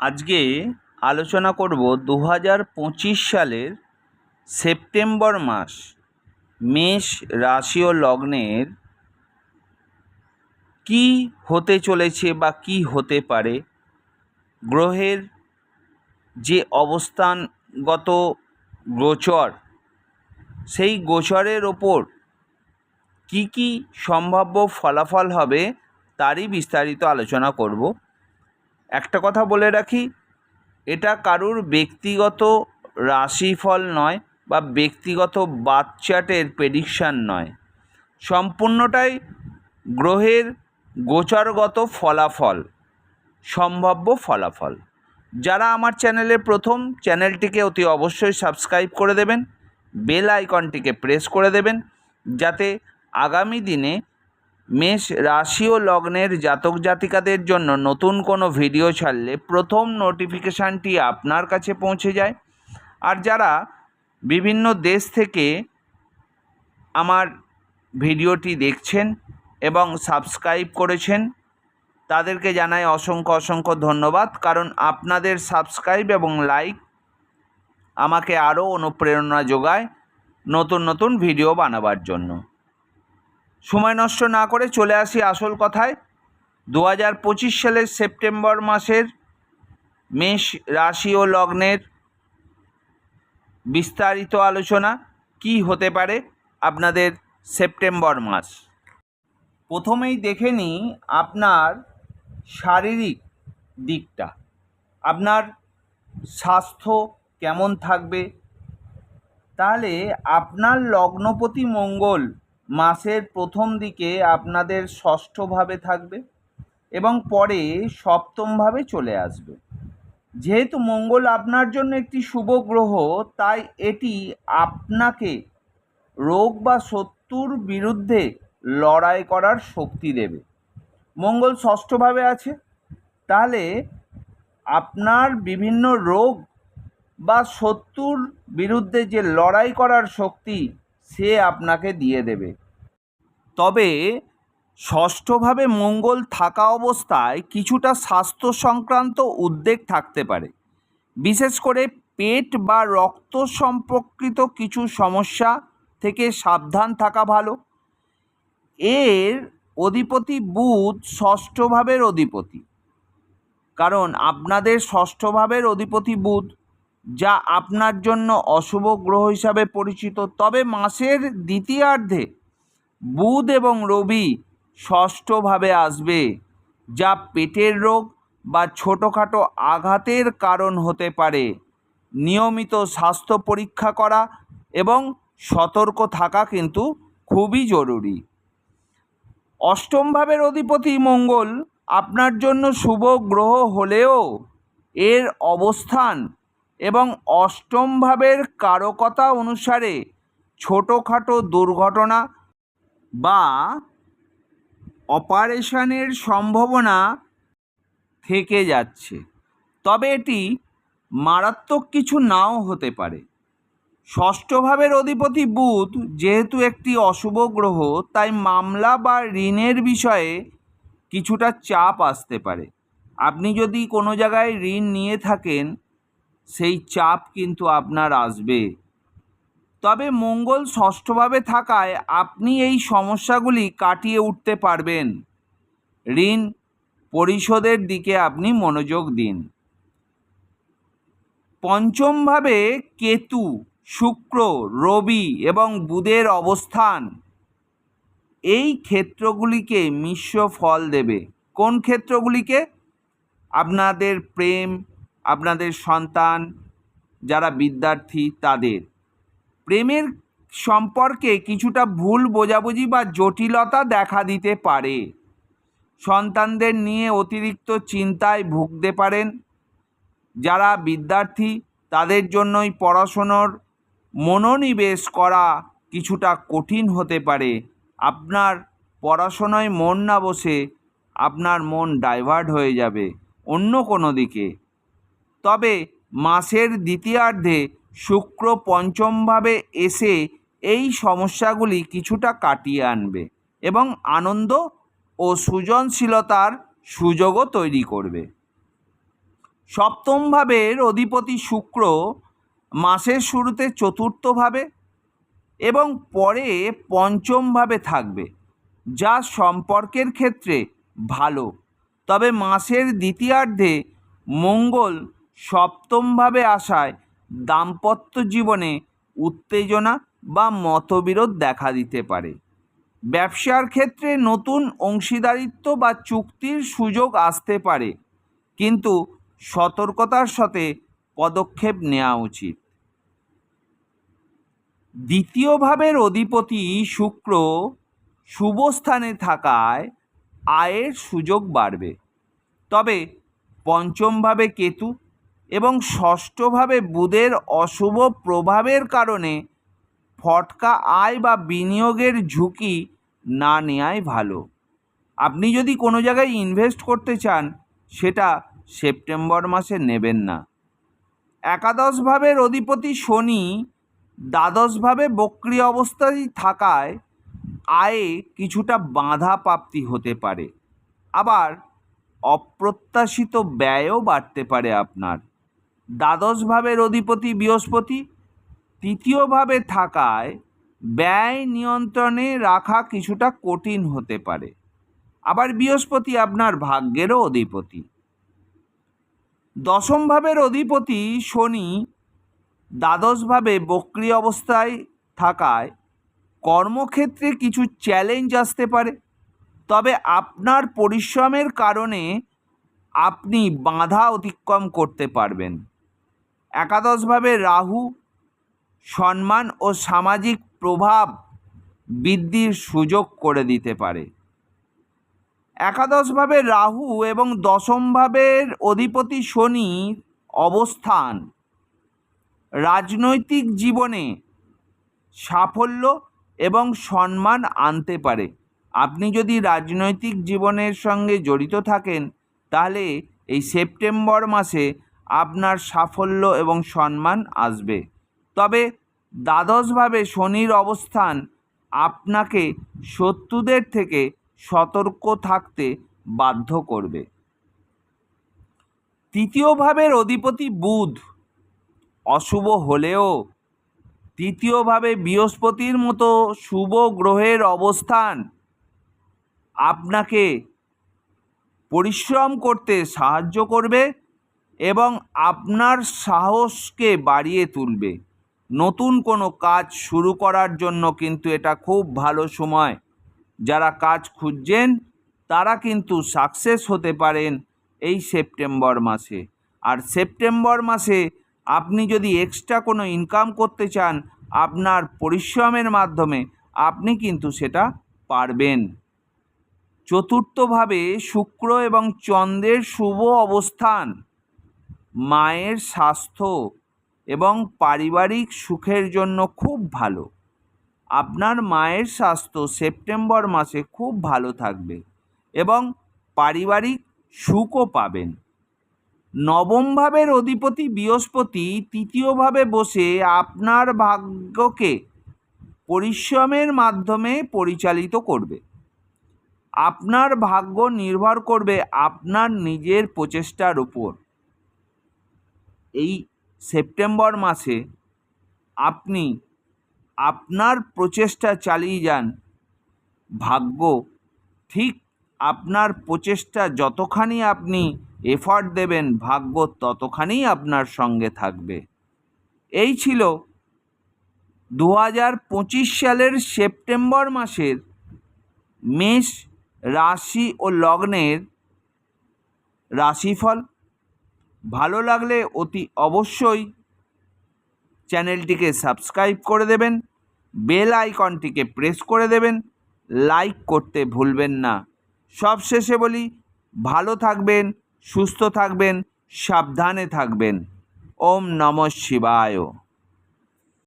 আজকে আলোচনা করব দু হাজার পঁচিশ সালের সেপ্টেম্বর মাস, মেষ রাশি ও লগ্নের কী হতে চলেছে বা কী হতে পারে, গ্রহের যে অবস্থানগত গোচর, সেই গোচরের ওপর কী কী সম্ভাব্য ফলাফল হবে তারই বিস্তারিত আলোচনা করব। একটা কথা বলে রাখি, এটা কারুর ব্যক্তিগত রাশিফল নয় বা ব্যক্তিগত বাচ্চাটের প্রেডিকশান নয়। সম্পূর্ণটাই গ্রহের গোচরগত ফলাফল, সম্ভাব্য ফলাফল। যারা আমার চ্যানেলে প্রথম, চ্যানেলটিকে অতি অবশ্যই সাবস্ক্রাইব করে দেবেন বেল আইকনটিকে প্রেস করে দেবেন, যাতে আগামী দিনে মেষ রাশি ও লগ্নের জাতক জাতিকাদের জন্য নতুন কোনো ভিডিও ছাড়লে প্রথম নোটিফিকেশানটি আপনার কাছে পৌঁছে যায়। আর যারা বিভিন্ন দেশ থেকে আমার ভিডিওটি দেখছেন এবং সাবস্ক্রাইব করেছেন, তাদেরকে জানাই অসংখ্য অসংখ্য ধন্যবাদ। কারণ আপনাদের সাবস্ক্রাইব এবং লাইক আমাকে আরও অনুপ্রেরণা যোগায় নতুন নতুন ভিডিও বানাবার জন্য। সময় নষ্ট না করে চলে আসি আসল কথায়। দু হাজার পঁচিশ সালের সেপ্টেম্বর মাসের মেষ রাশি ও লগ্নের বিস্তারিত আলোচনা কি হতে পারে আপনাদের সেপ্টেম্বর মাস। প্রথমেই দেখে নিই আপনার শারীরিক দিকটা। আপনার স্বাস্থ্য কেমন থাকবে? তাহলে আপনার লগ্নপতি মঙ্গল মাসের প্রথম দিকে আপনাদের ষষ্ঠভাবে থাকবে এবং পরে সপ্তমভাবে চলে আসবে। যেহেতু মঙ্গল আপনার জন্য একটি শুভ গ্রহ, তাই এটি আপনাকে রোগ বা শত্রুর বিরুদ্ধে লড়াই করার শক্তি দেবে। মঙ্গল ষষ্ঠভাবে আছে, তাহলে আপনার বিভিন্ন রোগ বা শত্রুর বিরুদ্ধে যে লড়াই করার শক্তি সে আপনাকে দিয়ে দেবে। তবে ষষ্ঠভাবে মঙ্গল থাকা অবস্থায় কিছুটা স্বাস্থ্য সংক্রান্ত উদ্বেগ থাকতে পারে। বিশেষ করে পেট বা রক্ত সম্পর্কিত কিছু সমস্যা থেকে সাবধান থাকা ভালো। এর অধিপতি বুধ ষষ্ঠভাবের অধিপতি। কারণ আপনাদের ষষ্ঠভাবের অধিপতি বুধ যা আপনার জন্য অশুভ গ্রহ হিসাবে পরিচিত। তবে মাসের দ্বিতীয়ার্ধে বুধ এবং রবি ষষ্ঠভাবে আসবে, যা পেটের রোগ বা ছোটোখাটো আঘাতের কারণ হতে পারে। নিয়মিত স্বাস্থ্য পরীক্ষা করা এবং সতর্ক থাকা কিন্তু খুবই জরুরি। অষ্টম ভাবের অধিপতি মঙ্গল আপনার জন্য শুভ গ্রহ হলেও এর অবস্থান এবং অষ্টম ভাবের কারকতা অনুসারে ছোটোখাটো দুর্ঘটনা বা অপারেশনের সম্ভাবনা থেকে যাচ্ছে। তবে এটি মারাত্মক কিছু নাও হতে পারে। ষষ্ঠ ভাবের অধিপতি বুধ যেহেতু একটি অশুভ গ্রহ, তাই মামলা বা ঋণের বিষয়ে কিছুটা চাপ আসতে পারে। আপনি যদি কোনো জায়গায় ঋণ নিয়ে থাকেন সেই চাপ কিন্তু আপনার আসবে। তবে মঙ্গল ষষ্ঠভাবে থাকায় আপনি এই সমস্যাগুলি কাটিয়ে উঠতে পারবেন। ঋণ পরিশোধের দিকে আপনি মনোযোগ দিন। পঞ্চমভাবে কেতু, শুক্র, রবি এবং বুধের অবস্থান। এই ক্ষেত্রগুলিকে মিশ্র ফল দেবে। কোন ক্ষেত্রগুলিকে? আপনাদের প্রেম আপনাদের সন্তান, যারা বিদ্যার্থী, তাদের। প্রেমের সম্পর্কে কিছুটা ভুল বোঝাবুঝি বা জটিলতা দেখা দিতে পারে। সন্তানদের নিয়ে অতিরিক্ত চিন্তায় ভুগতে পারেন। যারা বিদ্যার্থী, তাদের জন্যই পড়াশুনোর মনোনিবেশ করা কিছুটা কঠিন হতে পারে। আপনার পড়াশোনায় মন না বসে আপনার মন ডাইভার্ট হয়ে যাবে অন্য কোনো দিকে। তবে মাসের দ্বিতীয়ার্ধে শুক্র পঞ্চমভাবে এসে এই সমস্যাগুলি কিছুটা কাটিয়ে আনবে এবং আনন্দ ও সৃজনশীলতার সুযোগও তৈরি করবে। সপ্তম ভাবের অধিপতি শুক্র মাসের শুরুতে চতুর্থভাবে এবং পরে পঞ্চমভাবে থাকবে, যা সম্পর্কের ক্ষেত্রে ভালো। তবে মাসের দ্বিতীয়ার্ধে মঙ্গল সপ্তমভাবে আসায় দাম্পত্য জীবনে উত্তেজনা বা মতবিরোধ দেখা দিতে পারে। ব্যবসার ক্ষেত্রে নতুন অংশীদারিত্ব বা চুক্তির সুযোগ আসতে পারে, কিন্তু সতর্কতার সাথে পদক্ষেপ নেওয়া উচিত। দ্বিতীয় ভাবের অধিপতি শুক্র শুভ স্থানে থাকায় আয়ের সুযোগ বাড়বে। তবে পঞ্চমভাবে কেতু এবং ষষ্ঠভাবে বুধের অশুভ প্রভাবের কারণে ফটকা আয় বা বিনিয়োগের ঝুঁকি না নেওয়াই ভালো। আপনি যদি কোনো জায়গায় ইনভেস্ট করতে চান, সেটা সেপ্টেম্বর মাসে নেবেন না। একাদশ ভাবের অধিপতি শনি দ্বাদশভাবে বক্রি অবস্থায় থাকায় আয়ে কিছুটা বাধা প্রাপ্তি হতে পারে। আবার অপ্রত্যাশিত ব্যয়ও বাড়তে পারে আপনার। দ্বাদশ ভাবের অধিপতি বৃহস্পতি, তৃতীয়ভাবে থাকায় ব্যয় নিয়ন্ত্রণে রাখা কিছুটা কঠিন হতে পারে। আবার বৃহস্পতি আপনার ভাগ্যেরও অধিপতি। দশম ভাবের অধিপতি শনি দ্বাদশভাবে বক্রি অবস্থায় থাকায় কর্মক্ষেত্রে কিছু চ্যালেঞ্জ আসতে পারে। তবে আপনার পরিশ্রমের কারণে আপনি বাধা অতিক্রম করতে পারবেন। একাদশভাবে রাহু, সম্মান ও সামাজিক প্রভাব বৃদ্ধির সুযোগ করে দিতে পারে। একাদশভাবে রাহু এবং দশমভাবের অধিপতি শনি অবস্থান রাজনৈতিক জীবনে সাফল্য এবং সম্মান আনতে পারে। আপনি যদি রাজনৈতিক জীবনের সঙ্গে জড়িত থাকেন, তাহলে এই সেপ্টেম্বর মাসে আপনার সাফল্য এবং সম্মান আসবে। তবে দ্বাদশভাবে শনির অবস্থান আপনাকে শত্রুদের থেকে সতর্ক থাকতে বাধ্য করবে। তৃতীয় ভাবের অধিপতি বুধ অশুভ হলেও তৃতীয়ভাবে বৃহস্পতির মতো শুভ গ্রহের অবস্থান আপনাকে পরিশ্রম করতে সাহায্য করবে। এবং আপনার সাহসকে বাড়িয়ে তুলবে। নতুন কোনো কাজ শুরু করার জন্য কিন্তু এটা খুব ভালো সময়। যারা কাজ খুঁজছেন, তারা কিন্তু সাকসেস হতে পারেন এই সেপ্টেম্বর মাসে। আর সেপ্টেম্বর মাসে আপনি যদি এক্সট্রা কোনো ইনকাম করতে চান, আপনার পরিশ্রমের মাধ্যমে আপনি কিন্তু সেটা পারবেন। চতুর্থভাবে শুক্র এবং চন্দ্রের শুভ অবস্থান। মায়ের স্বাস্থ্য এবং পারিবারিক সুখের জন্য খুব ভালো। আপনার মায়ের স্বাস্থ্য সেপ্টেম্বর মাসে খুব ভালো থাকবে এবং পারিবারিক সুখও পাবেন। নবম ভাবের অধিপতি বৃহস্পতি তৃতীয়ভাবে বসে আপনার ভাগ্যকে পরিশ্রমের মাধ্যমে পরিচালিত করবে। আপনার ভাগ্য নির্ভর করবে আপনার নিজের প্রচেষ্টার উপর। এই সেপ্টেম্বর মাসে আপনি আপনার প্রচেষ্টা চালিয়ে যান। ভাগ্য ঠিক আপনার প্রচেষ্টা যতখানি আপনি এফর্ট দেবেন, ভাগ্য ততখানি আপনার সঙ্গে থাকবে। এই ছিল দু হাজার পঁচিশ সালের সেপ্টেম্বর মাসের মেষ রাশি ও লগ্নের রাশিফল। ভালো লাগলে অতি অবশ্যই চ্যানেলটিকে সাবস্ক্রাইব করে দেবেন, বেল আইকনটিকে প্রেস করে দেবেন, লাইক করতে ভুলবেন না। সবশেষে বলি, ভালো থাকবেন, সুস্থ থাকবেন, সাবধানে থাকবেন। ওম নম শিবায়।